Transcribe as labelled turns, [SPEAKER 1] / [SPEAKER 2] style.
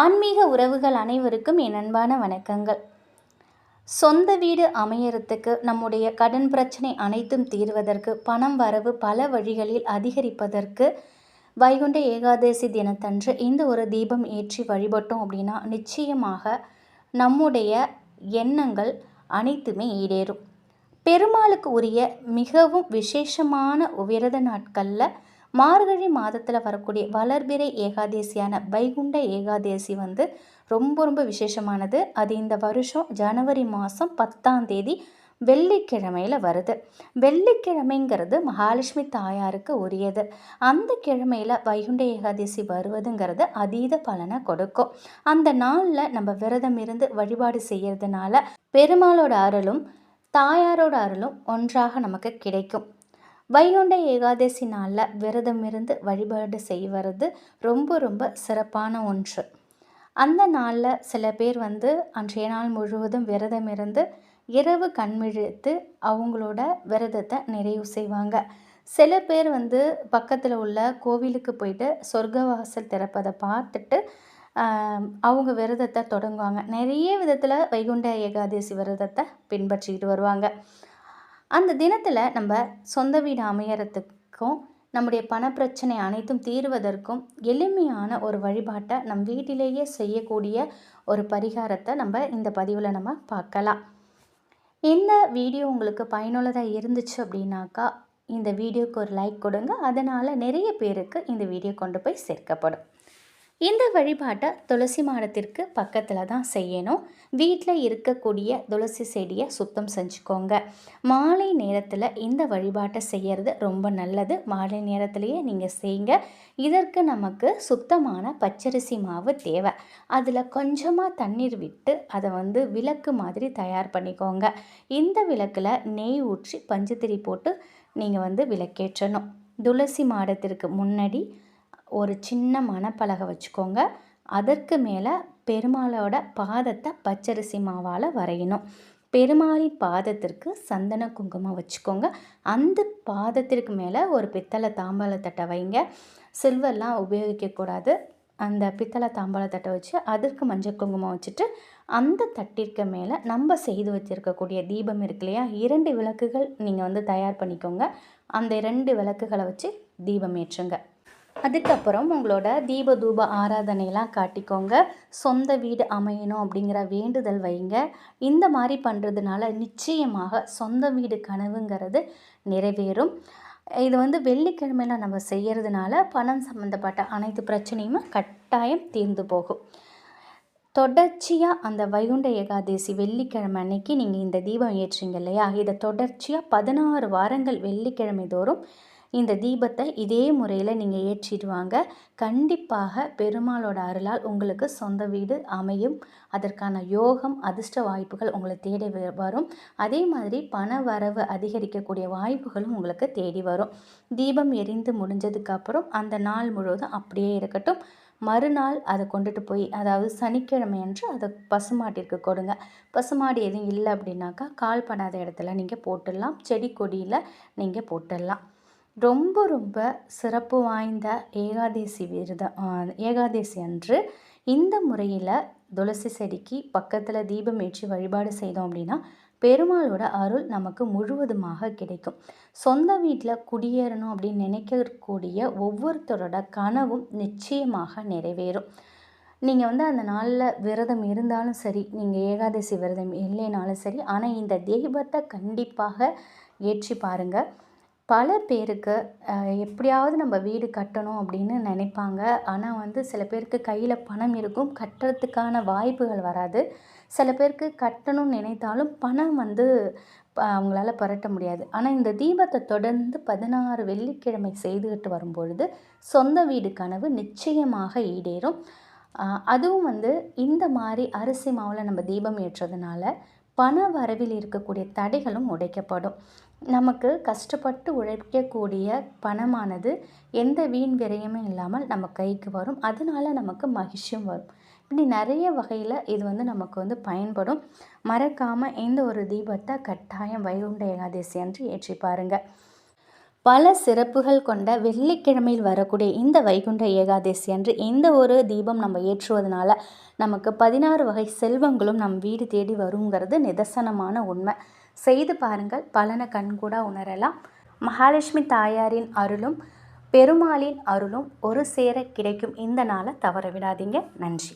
[SPEAKER 1] ஆன்மீக உறவுகள் அனைவருக்கும் என் அன்பான வணக்கங்கள். சொந்த வீடு அமையறதுக்கு நம்முடைய கடன் பிரச்சனை அனைத்தும் தீர்வதற்கு பணம் வரவு பல வழிகளில் அதிகரிப்பதற்கு வைகுண்ட ஏகாதசி தினத்தன்று இந்த ஒரு தீபம் ஏற்றி வழிபட்டோம் அப்படின்னா நிச்சயமாக நம்முடைய எண்ணங்கள் அனைத்துமே ஈடேறும். பெருமாளுக்கு உரிய மிகவும் விசேஷமான விரத நாட்களில் மார்கழி மாதத்தில் வரக்கூடிய வளர்பிறை ஏகாதேசியான வைகுண்ட ஏகாதேசி வந்து ரொம்ப ரொம்ப விசேஷமானது. அது இந்த வருஷம் ஜனவரி மாதம் பத்தாம் தேதி வெள்ளிக்கிழமையில் வருது. வெள்ளிக்கிழமைங்கிறது மகாலட்சுமி தாயாருக்கு உரியது. அந்த கிழமையில் வைகுண்ட ஏகாதசி வருவதுங்கிறது அதீத பலனை கொடுக்கும். அந்த நாளில் நம்ம விரதம் இருந்து வழிபாடு செய்கிறதுனால பெருமாளோட அருளும் தாயாரோட அருளும் ஒன்றாக நமக்கு கிடைக்கும். வைகுண்ட ஏகாதசி நாளில் விரதம் இருந்து வழிபாடு செய்வது ரொம்ப ரொம்ப சிறப்பான ஒன்று. அந்த நாளில் சில பேர் வந்து அன்றைய நாள் முழுவதும் விரதம் இருந்து இரவு கண்மிழித்து அவங்களோட விரதத்தை நிறைவு செய்வாங்க. சில பேர் வந்து பக்கத்தில் உள்ள கோவிலுக்கு போயிட்டு சொர்க்கவாசல் திறப்பதை பார்த்துட்டு அவங்க விரதத்தை தொடங்குவாங்க. நிறைய விதத்தில் வைகுண்ட ஏகாதசி விரதத்தை பின்பற்றிக்கிட்டு வருவாங்க. அந்த தினத்தில் நம்ம சொந்த வீடு அமையறதுக்கும் நம்முடைய பணப்பிரச்சனை அனைத்தும் தீர்வதற்கும் எளிமையான ஒரு வழிபாட்டை நம் வீட்டிலேயே செய்யக்கூடிய ஒரு பரிகாரத்தை நம்ம இந்த பதிவில் நம்ம பார்க்கலாம். இந்த வீடியோ உங்களுக்கு பயனுள்ளதாக இருந்துச்சு அப்படின்னாக்கா இந்த வீடியோக்கு ஒரு லைக் கொடுங்க. அதனால் நிறைய பேருக்கு இந்த வீடியோ கொண்டு போய் சேர்க்கப்படும். இந்த வழிபாட்டை துளசி மாடத்திற்கு பக்கத்தில் தான் செய்யணும். வீட்டில் இருக்கக்கூடிய துளசி செடியை சுத்தம் செஞ்சுக்கோங்க. மாலை நேரத்தில் இந்த வழிபாட்டை செய்கிறது ரொம்ப நல்லது. மாலை நேரத்திலேயே நீங்கள் செய்யுங்க இதற்கு நமக்கு சுத்தமான பச்சரிசி மாவு தேவை. அதில் கொஞ்சமாக தண்ணீர் விட்டு அதை வந்து விளக்கு மாதிரி தயார் பண்ணிக்கோங்க. இந்த விளக்கில் நெய் ஊற்றி பஞ்சுத்திரி போட்டு நீங்கள் வந்து விளக்கேற்றணும். துளசி மாடத்திற்கு முன்னாடி ஒரு சின்ன மணப்பலகை வச்சுக்கோங்க. அதற்கு மேலே பெருமாளோட பாதத்தை பச்சரிசி மாவால் வரையணும். பெருமாளின் பாதத்திற்கு சந்தன குங்குமம் வச்சுக்கோங்க. அந்த பாதத்திற்கு மேலே ஒரு பித்தளை தாம்பாளத்தட்டை வைங்க. சில்வர்லாம் உபயோகிக்கக்கூடாது அந்த பித்தளை தாம்பாளத்தட்டை வச்சு அதற்கு மஞ்சள் குங்குமம் வச்சுட்டு அந்த தட்டிற்கு மேலே நம்ம செய்து வச்சுருக்கக்கூடிய தீபம் இருக்கு இல்லையா? இரண்டு விளக்குகள் நீங்கள் வந்து தயார் பண்ணிக்கோங்க. அந்த இரண்டு விளக்குகளை வச்சு தீபம் ஏற்றுங்க. அதுக்கப்புறம் உங்களோட தீப தூப ஆராதனையெல்லாம் காட்டிக்கோங்க. சொந்த வீடு அமையணும் அப்படிங்கிற வேண்டுதல் வைங்க. இந்த மாதிரி பண்ணுறதுனால நிச்சயமாக சொந்த வீடு கனவுங்கிறது நிறைவேறும். இது வந்து வெள்ளிக்கிழமையில் நம்ம செய்கிறதுனால பணம் சம்மந்தப்பட்ட அனைத்து பிரச்சனையுமே கட்டாயம் தீர்ந்து போகும். தொடர்ச்சியாக அந்த வைகுண்ட ஏகாதசி வெள்ளிக்கிழமை அன்னைக்கு நீங்கள் இந்த தீபம் ஏற்றுங்க இல்லையா? இதை தொடர்ச்சியாக பதினாறு வாரங்கள் வெள்ளிக்கிழமை தோறும் இந்த தீபத்தை இதே முறையில் நீங்கள் ஏற்றிடுவாங்க கண்டிப்பாக பெருமாளோட அருளால் உங்களுக்கு சொந்த வீடு அமையும். அதற்கான யோகம் அதிர்ஷ்ட வாய்ப்புகள் உங்களை தேடி வரும். அதே மாதிரி பண வரவு அதிகரிக்கக்கூடிய வாய்ப்புகளும் உங்களுக்கு தேடி வரும். தீபம் எரிந்து முடிஞ்சதுக்கப்புறம் அந்த நாள் முழுவதும் அப்படியே இருக்கட்டும். மறுநாள் அதை கொண்டுட்டு போய் அதாவது சனிக்கிழமை அன்று அதை பசுமாட்டிற்கு கொடுங்க. பசுமாடு எதுவும் இல்லை அப்படின்னாக்கா கால் படாத இடத்துல நீங்கள் போட்டுடலாம். செடி கொடியில் நீங்கள் போட்டுடலாம். ரொம்ப ரொம்ப சிறப்பு வாய்ந்த ஏகாதசி விரதம் ஏகாதசி அன்று இந்த முறையில் துளசி செடிக்கு பக்கத்தில் தீபம் ஏற்றி வழிபாடு செய்தோம் அப்படின்னா பெருமாளோட அருள் நமக்கு முழுவதுமாக கிடைக்கும். சொந்த வீட்டில் குடியேறணும் அப்படின்னு நினைக்கக்கூடிய ஒவ்வொருத்தரோட கனவும் நிச்சயமாக நிறைவேறும். நீங்கள் வந்து அந்த நாளில் விரதம் இருந்தாலும் சரி நீங்கள் ஏகாதசி விரதம் இல்லைனாலும் சரி ஆனால் இந்த தெய்வத்தை கண்டிப்பாக ஏற்றி பாருங்கள் பல பேருக்கு எப்படியாவது நம்ம வீடு கட்டணும் அப்படின்னு நினைப்பாங்க. ஆனால் வந்து சில பேருக்கு கையில் பணம் இருக்கும். கட்டுறதுக்கான வாய்ப்புகள் வராது. சில பேருக்கு கட்டணும்னு நினைத்தாலும் பணம் வந்து அவங்களால புரட்ட முடியாது. ஆனால் இந்த தீபத்தை தொடர்ந்து பதினாறு வெள்ளிக்கிழமை செய்துக்கிட்டு வரும்பொழுது சொந்த வீடு கனவு நிச்சயமாக ஈடேறும். அதுவும் வந்து இந்த மாதிரி அரிசி மாவில் நம்ம தீபம் ஏற்றுறதுனால பண வரவில் இருக்கக்கூடிய தடைகளும் உடைக்கப்படும். நமக்கு கஷ்டப்பட்டு உழைக்கக்கூடிய பணமானது எந்த வீண் விரயமும் இல்லாமல் நம்ம கைக்கு வரும். அதனால நமக்கு மகிழ்ச்சியும் வரும். இப்படி நிறைய வகையில் இது வந்து நமக்கு வந்து பயன்படும். மறக்காமல் இந்த ஒரு தீபத்தை கட்டாயம் வைகுண்ட ஏகாதசி அன்று ஏற்றி பாருங்கள் பல சிறப்புகள் கொண்ட வெள்ளிக்கிழமையில் வரக்கூடிய இந்த வைகுண்ட ஏகாதசி அன்று இந்த ஒரு தீபம் நம்ம ஏற்றுவதனால நமக்கு பதினாறு வகை செல்வங்களும் நம் வீடு தேடி வருங்கிறது நிதர்சனமான உண்மை. செய்து பாருங்கள் பலனை கண்கூடா உணரலாம். மகாலட்சுமி தாயாரின் அருளும் பெருமாளின் அருளும் ஒரு சேர கிடைக்கும். இந்த நாளை தவற விடாதீங்க. நன்றி.